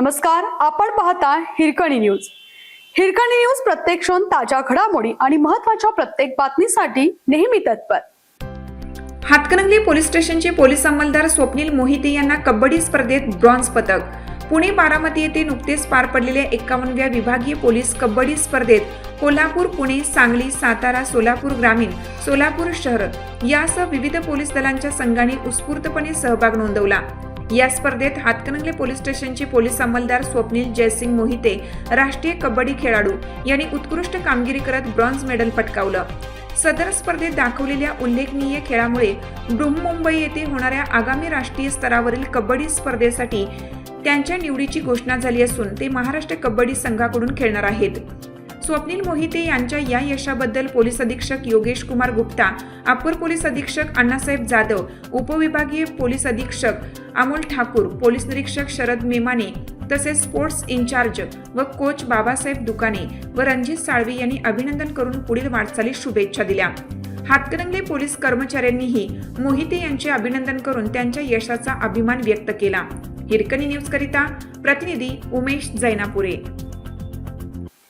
नमस्कार आपण पाहता हिरकणी न्यूज. हिरकणी न्यूज प्रत्येक क्षण ताज्या घडामोडी आणि महत्त्वाच्या प्रत्येक बातमीसाठी नेहमी तत्पर. हातकणंगले पोलीस स्टेशनचे पोलीस अंमलदार स्वप्नील मोहिते यांना कबड्डी स्पर्धेत ब्रॉन्झ पदक. पुणे बारामती येथे नुकतेच पार पडलेल्या एकावन्नव्या विभागीय पोलीस कबड्डी स्पर्धेत कोल्हापूर पुणे सांगली सातारा सोलापूर ग्रामीण सोलापूर शहर यासह विविध पोलीस दलांच्या संघांनी उत्स्फूर्तपणे सहभाग नोंदवला. या स्पर्धेत हातकणंगले पोलीस स्टेशनचे पोलीस अंमलदार स्वप्नील जयसिंग मोहिते राष्ट्रीय कबड्डी खेळाडू यांनी उत्कृष्ट कामगिरी करत ब्रॉन्झ मेडल पटकावलं. सदर स्पर्धेत दाखवलेल्या उल्लेखनीय खेळामुळे बृहमुंबई येथे होणाऱ्या आगामी राष्ट्रीय स्तरावरील कबड्डी स्पर्धेसाठी त्यांच्या निवडीची घोषणा झाली असून ते महाराष्ट्र कबड्डी संघाकडून खेळणार आहेत. स्वप्नील मोहिते यांच्या या यशाबद्दल पोलीस अधीक्षक योगेश कुमार गुप्ता अपर पोलीस अधीक्षक अण्णासाहेब जाधव उपविभागीय पोलीस अधीक्षक अमोल ठाकूर पोलीस निरीक्षक शरद मेमाने तसेच स्पोर्ट्स इन्चार्ज व कोच बाबासाहेब दुकाने व रणजित साळवी यांनी अभिनंदन करून पुढील वाटचालीस शुभेच्छा दिल्या. हातकणंगले पोलीस कर्मचाऱ्यांनीही मोहिते यांचे अभिनंदन करून त्यांच्या यशाचा अभिमान व्यक्त केला. हिरकणी न्यूज करिता प्रतिनिधी उमेश जैनापुरे.